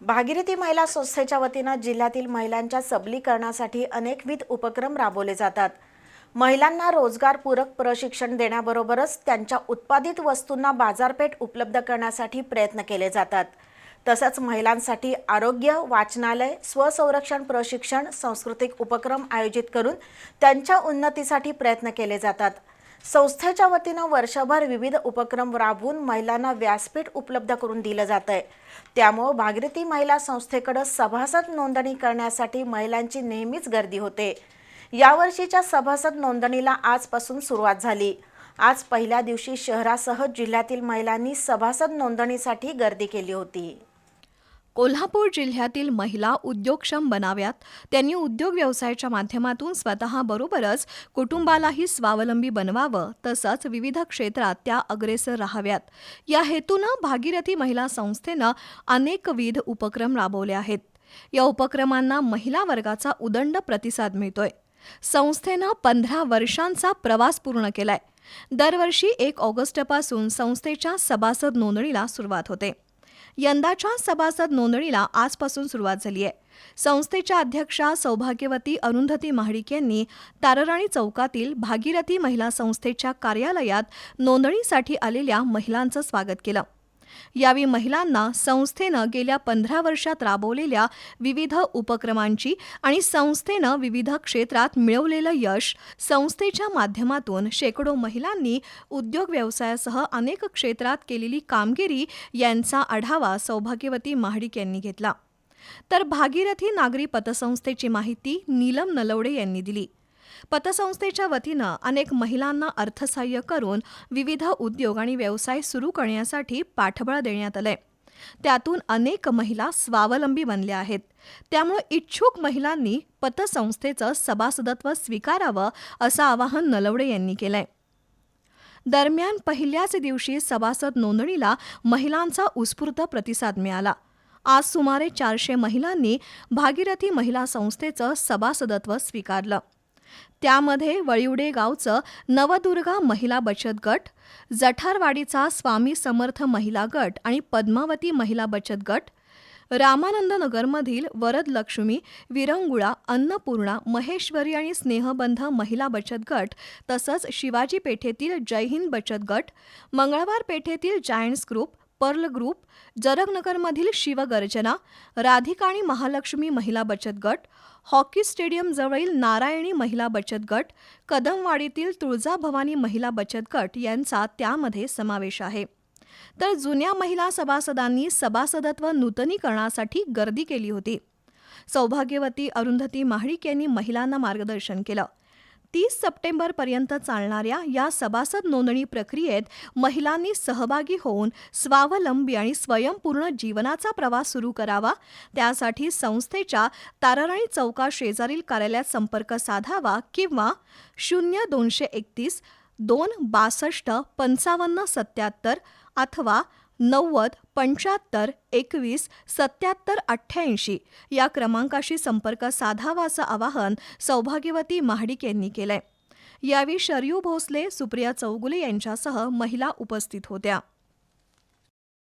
भागीरथी महिला संस्थेच्या वतीनं जिल्ह्यातील महिलांच्या सबलीकरणासाठी अनेकविध उपक्रम राबवले जातात. महिलांना रोजगारपूरक प्रशिक्षण देण्याबरोबरच त्यांच्या उत्पादित वस्तूंना बाजारपेठ उपलब्ध करण्यासाठी प्रयत्न केले जातात. तसंच महिलांसाठी आरोग्य वाचनालय स्वसंरक्षण प्रशिक्षण सांस्कृतिक उपक्रम आयोजित करून त्यांच्या उन्नतीसाठी प्रयत्न केले जातात. संस्थेच्या वतीनं वर्षभर विविध उपक्रम राबवून महिलांना व्यासपीठ उपलब्ध करून दिलं जात आहे त्यामुळं भागीरथी महिला संस्थेकडं सभासद नोंदणी करण्यासाठी महिलांची नेहमीच गर्दी होते. यावर्षीच्या सभासद नोंदणीला आजपासून सुरुवात झाली. आज पहिल्या दिवशी शहरासह जिल्ह्यातील महिलांनी सभासद नोंदणीसाठी गर्दी केली होती. कोल्हापूर जिल्ह्यातील महिला उद्योगक्षम बनाव्यात. त्यांनी उद्योग व्यवसायाच्या माध्यमातून स्वतःबरोबरच कुटुंबालाही स्वावलंबी बनवावं तसंच विविध क्षेत्रात त्या अग्रेसर राहाव्यात. या हेतूनं भागीरथी महिला संस्थेनं अनेकविध उपक्रम राबवले आहेत. या उपक्रमांना महिला वर्गाचा उदंड प्रतिसाद मिळतोय. संस्थेनं पंधरा वर्षांचा प्रवास पूर्ण केलाय. दरवर्षी एक ऑगस्टपासून संस्थेच्या सभासद नोंदणीला सुरुवात होते. यंदाच्या सभासद नोंदणीला आजपासून सुरुवात झाली आहे. संस्थेच्या अध्यक्षा सौभाग्यवती अरुंधती महाडिक यांनी तारराणी चौकातील भागीरथी महिला संस्थेच्या कार्यालयात नोंदणीसाठी आलेल्या महिलांचं स्वागत केलं. यावेळी महिलांना संस्थेनं गेल्या पंधरा वर्षात राबवलेल्या विविध उपक्रमांची आणि संस्थेनं विविध क्षेत्रात मिळवलेलं यश संस्थेच्या माध्यमातून शेकडो महिलांनी उद्योग व्यवसायासह अनेक क्षेत्रात केलेली कामगिरी यांचा आढावा सौभाग्यवती महाडिक यांनी घेतला. तर भागीरथी नागरी पतसंस्थेची माहिती नीलम नलवडे यांनी दिली. पतसंस्थेच्या वतीनं अनेक महिलांना अर्थसहाय्य करून विविध उद्योग आणि व्यवसाय सुरू करण्यासाठी पाठबळ देण्यात आलंय. त्यातून अनेक महिला स्वावलंबी बनल्या आहेत. त्यामुळे इच्छुक महिलांनी पतसंस्थेचं सभासदत्व स्वीकारावं असं आवाहन नलवडे यांनी केलंय. दरम्यान पहिल्याच दिवशी सभासद नोंदणीला महिलांचा उत्स्फूर्त प्रतिसाद मिळाला. आज सुमारे चारशे महिलांनी भागीरथी महिला संस्थेचं सभासदत्व स्वीकारलं. त्यामध्ये वळिवडे गावचं नवदुर्गा महिला बचत गट जठारवाडीचा स्वामी समर्थ महिला गट आणि पद्मावती महिला बचत गट रामानंदनगरमधील वरद लक्ष्मी विरंगुळा अन्नपूर्णा महेश्वरी आणि स्नेहबंध महिला बचत गट तसंच शिवाजी पेठेतील जय हिंद बचत गट मंगळवार पेठेतील जायंट्स ग्रुप पर्ल ग्रुप जरगनगरमधील शिवगर्जना राधिका आणि महालक्ष्मी महिला बचत गट हॉकी स्टेडियमजवळील नारायणी महिला बचत गट कदमवाडीतील तुळजाभवानी महिला बचत गट यांचा त्यामध्ये समावेश आहे. तर जुन्या महिला सभासदांनी सभासदत्व नूतनीकरणासाठी गर्दी केली होती. सौभाग्यवती अरुंधती महाडिक यांनी महिलांना मार्गदर्शन केलं. तीस सप्टेंबरपर्यंत चालणाऱ्या या सभासद नोंदणी प्रक्रियेत महिलांनी सहभागी होऊन स्वावलंबी आणि स्वयंपूर्ण जीवनाचा प्रवास सुरू करावा. त्यासाठी संस्थेच्या ताराराणी चौका शेजारील कार्यालयात संपर्क साधावा किंवा शून्य दोनशे एकतीस दोन बासष्ट पंचावन्न सत्याहत्तर अथवा नव्वद पंच्याहत्तर एकवीस सत्याहत्तर अठ्ठ्याऐंशी या क्रमांकाशी संपर्क साधावा असं आवाहन सौभाग्यवती महाडिक यांनी केलंय. यावेळी शरयू भोसले सुप्रिया चौगुले यांच्यासह महिला उपस्थित होत्या.